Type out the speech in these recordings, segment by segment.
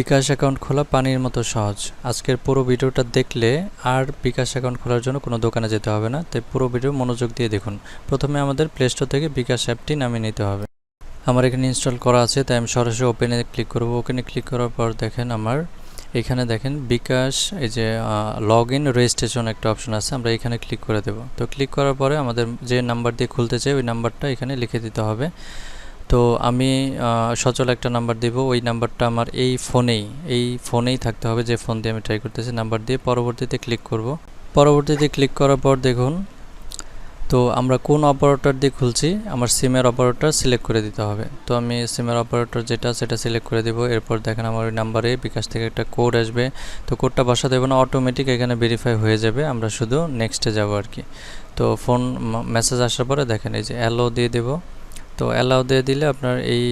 বিকাশ account খোলা পানির মতো সহজ। আজকের পুরো ভিডিওটা দেখলে আর বিকাশ অ্যাকাউন্ট খোলার জন্য কোনো দোকানে যেতে হবে না। তাই পুরো ভিডিও মনোযোগ দিয়ে দেখুন। প্রথমে আমাদের প্লে স্টোর থেকে বিকাশ অ্যাপটি নামিয়ে নিতে হবে। আমার এখানে ইনস্টল করা আছে, তাই আমি সরাসরি ওপেনে ক্লিক করব। ওপেনে ক্লিক করার পর দেখেন আমার এখানে দেখেন বিকাশ, এই যে লগ ইন রেজিস্ট্রেশন একটা অপশন আছে, আমরা এখানে ক্লিক করে দেব। তো ক্লিক করার পরে আমাদের যে নাম্বার দিয়ে খুলতে চাই, ওই নাম্বারটা এখানে লিখে দিতে হবে। তো আমি সচল একটা নাম্বার দেব। ওই নাম্বারটা আমার এই ফোনেই এই ফোনেই থাকতে হবে যে ফোন দিয়ে আমি ট্রাই করতেছি। নাম্বার দিয়ে পরবর্তীতে ক্লিক করব। পরবর্তীতে ক্লিক করার পর দেখুন, তো আমরা কোন অপারেটর দিয়ে খুলছি? আমার সিমের অপারেটর সিলেক্ট করে দিতে হবে। তো আমি সিমের অপারেটর যেটা, সেটা সিলেক্ট করে দেবো। এরপর দেখেন আমার ওই নাম্বারে বিকাশ থেকে একটা কোড আসবে। তো কোডটা বসা দেবো না অটোমেটিক এখানে ভেরিফাই হয়ে যাবে। আমরা শুধু নেক্সটে যাব আর কি। তো ফোন মেসেজ আসার পরে দেখেন এই যে অ্যালো দিয়ে দেবো। তো অ্যালাউ দিয়ে দিলে আপনার এই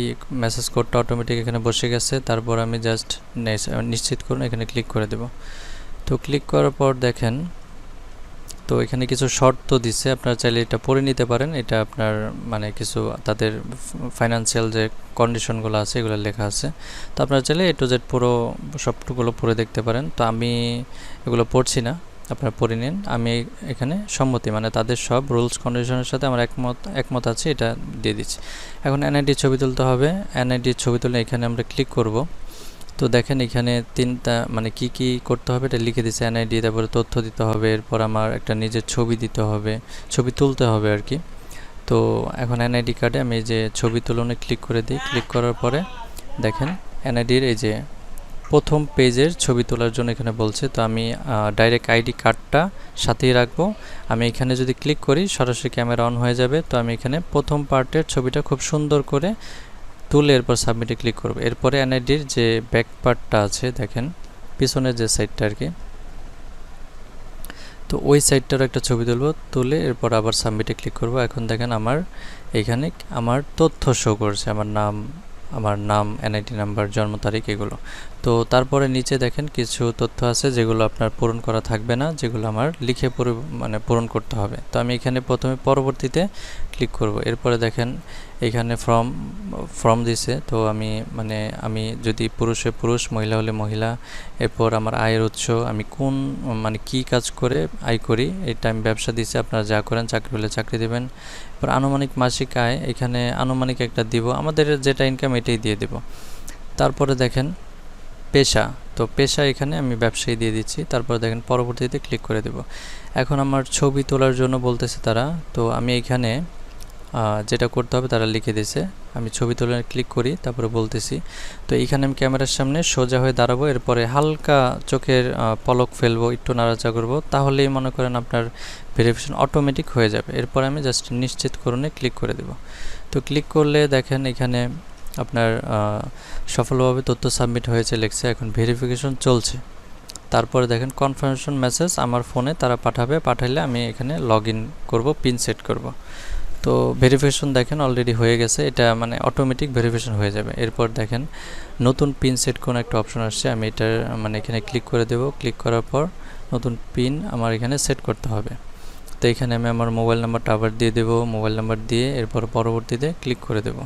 মেসেজ কোডটা অটোমেটিক এখানে বসে গেছে। তারপর আমি জাস্ট নিশ্চিত করুন, এখানে ক্লিক করে দেব। তো ক্লিক করার পর দেখেন, তো এখানে কিছু শর্ত দিচ্ছে আপনারা চাইলে এটা পড়ে নিতে পারেন। এটা আপনার মানে কিছু তাদের ফাইন্যান্সিয়াল যে কন্ডিশনগুলো আছে, এগুলো লেখা আছে। তো আপনারা চাইলে এ টু জেড পুরো সবটুকুলো পড়ে দেখতে পারেন। তো আমি এগুলো পড়ছি না। আপনারা পড়ে নিন। আমি এখানে সম্মতি মানে তাদের সব রুলস, কন্ডিশনের সাথে আমার একমত একমত আছে, এটা দিয়ে দিচ্ছি। এখন এনআইডি ছবি তুলতে হবে। এনআইডির ছবি তুলে এখানে আমরা ক্লিক করব। তো দেখেন এখানে তিনটা মানে কি কি করতে হবে, এটা লিখে দিচ্ছে এনআইডি তারপরে তথ্য দিতে হবে, এরপর আমার একটা নিজের ছবি দিতে হবে, ছবি তুলতে হবে আর কি। তো এখন এনআইডি কার্ডে আমি যে ছবি তুলনে ক্লিক করে দিই। ক্লিক করার পরে দেখেন এনআইডির এই যে প্রথম পেজের ছবি তোলার জন্য এখানে বলছে, তো আমি ডাইরেক্ট আইডি কার্ডটা সাথেই রাখব। আমি এখানে যদি ক্লিক করি, সরাসরি ক্যামেরা অন হয়ে যাবে, তো আমি এখানে প্রথম পার্টের ছবিটা খুব সুন্দর করে তুলে এরপর সাবমিটে ক্লিক করব। এরপরে এনআইডির যে ব্যাক পার্টটা আছে, দেখেন, পিছনের যে সাইডটা আর কি তো ওই সাইডটার একটা ছবি তুলব, তুলে এরপর আবার সাবমিটে ক্লিক করব। এখন দেখেন আমার, এখানে আমার তথ্য শো করছে, আমার নাম আমার নাম এনআইটি নাম্বার জন্ম তারিখ এগুলো। তো তারপরে নিচে দেখেন কিছু তথ্য আছে যেগুলো আপনার পূরণ করা থাকবে না, যেগুলো আমার লিখে মানে পূরণ করতে হবে। তো আমি এখানে প্রথমে পরবর্তীতে ক্লিক করব। এরপরে দেখেন এখানে ফর্ম ফর্ম দিছে। তো আমি মানে আমি যদি পুরুষে পুরুষ, মহিলা হলে মহিলা, এরপর আমার আয়ের উৎস, আমি কোন মানে কি কাজ করে আয় করি, এটা আমি ব্যবসা দিছি, আপনারা যা করেন, চাকরি হলে চাকরি দেবেন। এরপর আনুমানিক মাসিক আয়, এখানে আনুমানিক একটা দিব, আমাদের যেটা ইনকাম এটাই দিয়ে দেব। তারপরে দেখেন পেশা, তো পেশা এখানে আমি ব্যবসায়ী দিয়ে দিচ্ছি, তারপর দেখেন পরবর্তীতে ক্লিক করে দেব। এখন আমার ছবি তোলার জন্য বলতেছে তারা, তো আমি এখানে যেটা করতে হবে তারা লিখে দিয়েছে। আমি ছবি তোলা ক্লিক করি, তারপরে বলতেছি। তো এইখানে আমি ক্যামেরার সামনে সোজা হয়ে দাঁড়াবো, এরপরে হালকা চোখের পলক ফেলব, একটু নাড়াচাড়া করব, তাহলেই মনে করেন আপনার ভেরিফিকেশন অটোমেটিক হয়ে যাবে। এরপর আমি জাস্ট নিশ্চিত করণে ক্লিক করে দেব। তো ক্লিক করলে দেখেন এখানে আপনার সফলভাবে তথ্য সাবমিট হয়েছে, লেখছে, এখন ভেরিফিকেশন চলছে। তারপরে দেখেন কনফার্মেশন মেসেজ আমার ফোনে তারা পাঠাবে, পাঠাইলে আমি এখানে লগ ইন করব পিন সেট করব। তো ভেরিফিকেশন দেখেন অলরেডি হয়ে গেছে। এটা মানে অটোমেটিক ভেরিফিকেশন হয়ে যাবে। এরপর দেখেন নতুন পিন সেট কোন একটা অপশন আসছে, আমি এটার মানে এখানে ক্লিক করে দেব। ক্লিক করার পর নতুন পিন আমার এখানে সেট করতে হবে। তো এখানে আমি আমার মোবাইল নাম্বারটা আবার দিয়ে দেবো। মোবাইল নাম্বার দিয়ে এরপর পরবর্তীতে ক্লিক করে দেব।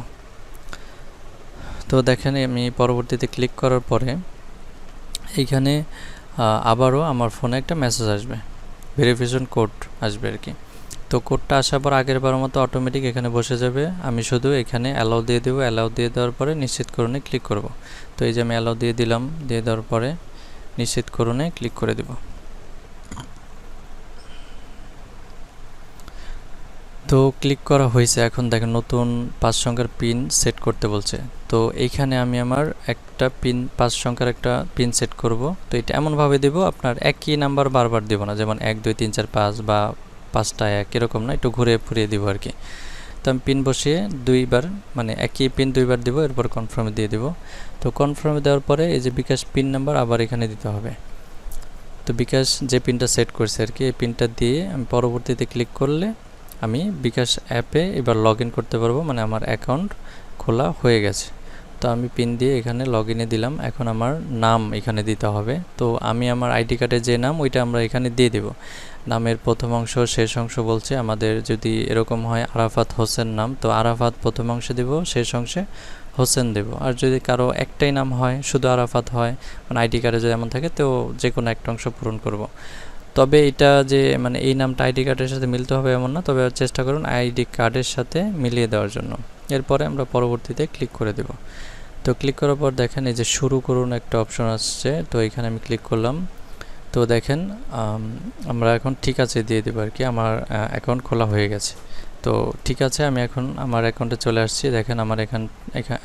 তো দেখেন আমি পরবর্তীতে ক্লিক করার পরে এইখানে আবারও আমার ফোনে একটা মেসেজ আসবে। ভেরিফিকেশন কোড আসবে আর কি। তো কোডটা আসার পর আগের বারের মতো অটোমেটিক এখানে বসে যাবে। আমি শুধু এখানে অ্যালাউ দিয়ে দেবো। অ্যালাউ দিয়ে দেওয়ার পরে নিশ্চিত করণে ক্লিক করব। তো এই যে আমি অ্যালাউ দিয়ে দিলাম, দিয়ে দেওয়ার পরে নিশ্চিত করণে ক্লিক করে দেব। তো ক্লিক করা হয়েছে। এখন দেখেন নতুন পাঁচ সংখ্যার পিন সেট করতে বলছে। তো এইখানে আমি আমার একটা পিন পাঁচ সংখ্যার একটা পিন সেট করব। তো এটা এমনভাবে দেব, আপনার একই নাম্বার বারবার দেব না। যেমন এক, দুই, তিন, চার, পাঁচ বা পাঁচটা এক এরকম না, একটু ঘুরে ফুরিয়ে দিব আর কি। তো আমি পিন বসিয়ে দুইবার মানে একই পিন দুইবার দিব, এরপর কনফার্মে দিয়ে দিব। তো কনফার্মে দেওয়ার পরে এই যে বিকাশ পিন নাম্বার আবার এখানে দিতে হবে। তো বিকাশ যে পিনটা সেট করছে আর কি, এই পিনটা দিয়ে আমি পরবর্তীতে ক্লিক করলে আমি বিকাশ অ্যাপে এবার লগ করতে পারব মানে আমার অ্যাকাউন্ট খোলা হয়ে গেছে। তো আমি পিন দিয়ে এখানে লগ ইনে দিলাম। এখন আমার নাম এখানে দিতে হবে। তো আমি আমার আইডি কার্ডে যে নাম, ওইটা আমরা এখানে দিয়ে দেব। নামের প্রথম অংশ, শেষ অংশ বলছে। আমাদের যদি এরকম হয় আরাফাত হোসেন নাম, তো আরাফাত প্রথম অংশে দেব, শেষ অংশে হোসেন দেব। আর যদি কারও একটাই নাম হয়, শুধু আরাফাত হয় মানে আইডি কার্ডে যদি এমন থাকে, তো যে কোনো একটা অংশ পূরণ করব। তবে এটা যে মানে এই নামটা আইডি কার্ডের সাথে মিলতে হবে এমন না। তবে চেষ্টা করুন আইডি কার্ডের সাথে মিলিয়ে দেওয়ার জন্য। এরপরে আমরা পরবর্তীতে ক্লিক করে দেব। তো ক্লিক করার পর দেখেন এই যে শুরু করুন একটা অপশন আসছে, তো এখানে আমি ক্লিক করলাম। তো দেখেন আমরা এখন ঠিক আছে দিয়ে দেবো আর কি আমার অ্যাকাউন্ট খোলা হয়ে গেছে। তো ঠিক আছে, আমি এখন আমার অ্যাকাউন্টে চলে আসছি। দেখেন আমার এখান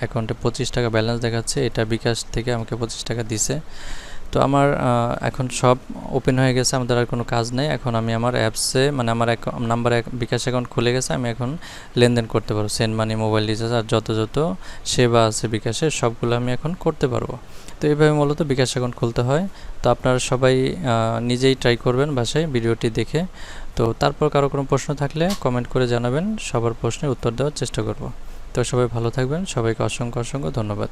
অ্যাকাউন্টে পঁচিশ টাকা ব্যালেন্স দেখাচ্ছে। এটা বিকাশ থেকে আমাকে পঁচিশ টাকা দিছে। তো আমার এখন সব ওপেন হয়ে গেছে আমাদের আর কোনো কাজ নেই। এখন আমি আমার অ্যাপসে মানে আমার নাম্বার বিকাশ অ্যাকাউন্ট খুলে গেছে, আমি এখন লেনদেন করতে পারব। সেন্ড মানি মোবাইল রিচার্জ আর যত যত সেবা আছে বিকাশের সবগুলো আমি এখন করতে পারব। তো এইভাবে মূলত বিকাশ অ্যাকাউন্ট খুলতে হয়। তো আপনারা সবাই নিজেই ট্রাই করবেন বাসায় ভিডিওটি দেখে। তো তারপর কারও কোনো প্রশ্ন থাকলে কমেন্ট করে জানাবেন, সবার প্রশ্নের উত্তর দেওয়ার চেষ্টা করব। তো সবাই ভালো থাকবেন, সবাইকে অসংখ্য অসংখ্য ধন্যবাদ।